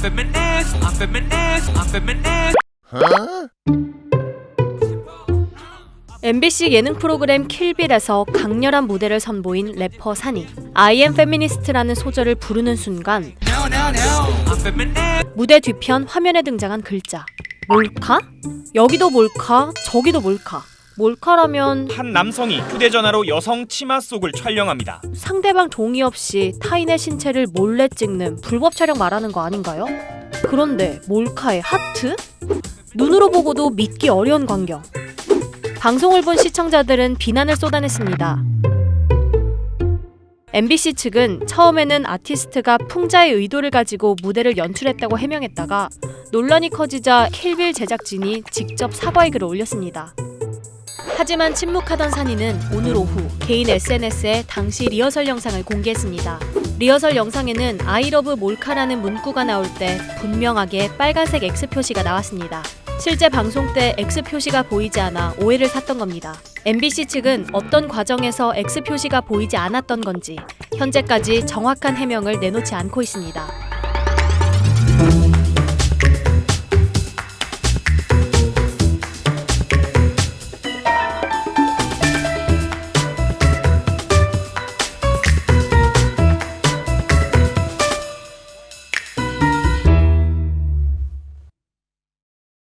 Feminist. I'm feminist. I'm feminist. MBC 예능 프로그램 킬빌에서 강렬한 무대를 선보인 래퍼 산이 I am feminist라는 소절을 부르는 순간 now. I'm feminist. 무대 뒤편 화면에 등장한 글자 몰카? 여기도 몰카, 저기도 몰카. 몰카라면 한 남성이 휴대전화로 여성 치마 속을 촬영합니다. 상대방 동의 없이 타인의 신체를 몰래 찍는 불법 촬영 말하는 거 아닌가요? 그런데 몰카의 하트? 눈으로 보고도 믿기 어려운 광경. 방송을 본 시청자들은 비난을 쏟아냈습니다. MBC 측은 처음에는 아티스트가 풍자의 의도를 가지고 무대를 연출했다고 해명했다가 논란이 커지자 킬빌 제작진이 직접 사과의 글을 올렸습니다. 하지만 침묵하던 산이는 오늘 오후 개인 SNS에 당시 리허설 영상을 공개했습니다. 리허설 영상에는 아이러브 몰카라는 문구가 나올 때 분명하게 빨간색 X 표시가 나왔습니다. 실제 방송 때 X 표시가 보이지 않아 오해를 샀던 겁니다. MBC 측은 어떤 과정에서 X 표시가 보이지 않았던 건지 현재까지 정확한 해명을 내놓지 않고 있습니다.